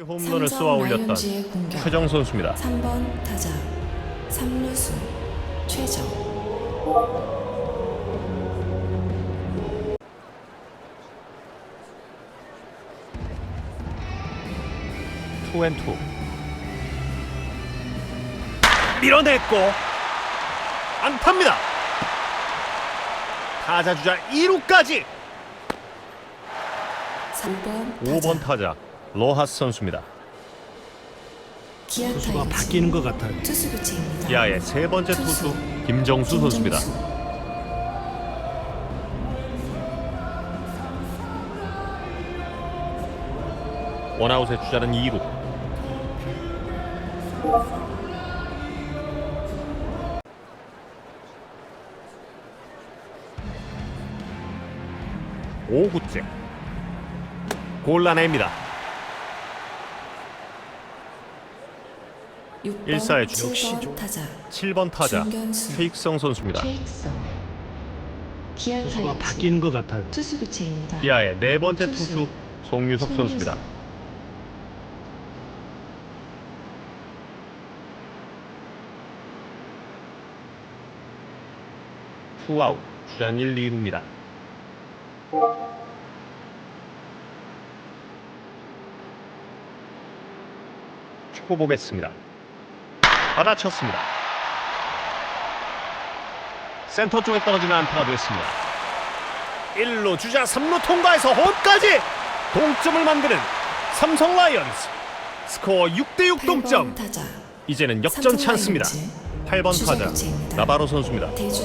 홈런을 쏘아 올렸던. 최정 선수입니다. 3번 타자 삼루수 최정 투앤투 밀어냈고 안타입니다. 타자 주자 2루까지 3번 5번 타자 로하스 선수입니다. 투수가 바뀌는 것 같아요. 투수 교체입니다. 기아의 세 번째 투수 김정수 선수입니다. 원아웃의 주자는 2루. 오구째 골라냅니다. 6번 일사의 주- 7번 타자 7번 타자 중견수. 최익성 선수입니다. 최익성 기아 투수가 타이거즈 바뀌는 것 같아요. 투수 교체입니다. 기아의 네 번째 투수 송유석 선수입니다. 투아웃 주전 1, 2루입니다. 초고 보겠습니다. 받아쳤습니다. 센터 쪽에 떨어지는 안타가 됐습니다. 1루 주자 3루 통과해서 홈까지 동점을 만드는 삼성 라이언즈 스코어 6대6 8번 동점 타자 이제는 역전 찬스입니다 라이온즈 8번 주자 타자. 나바로 선수입니다 대주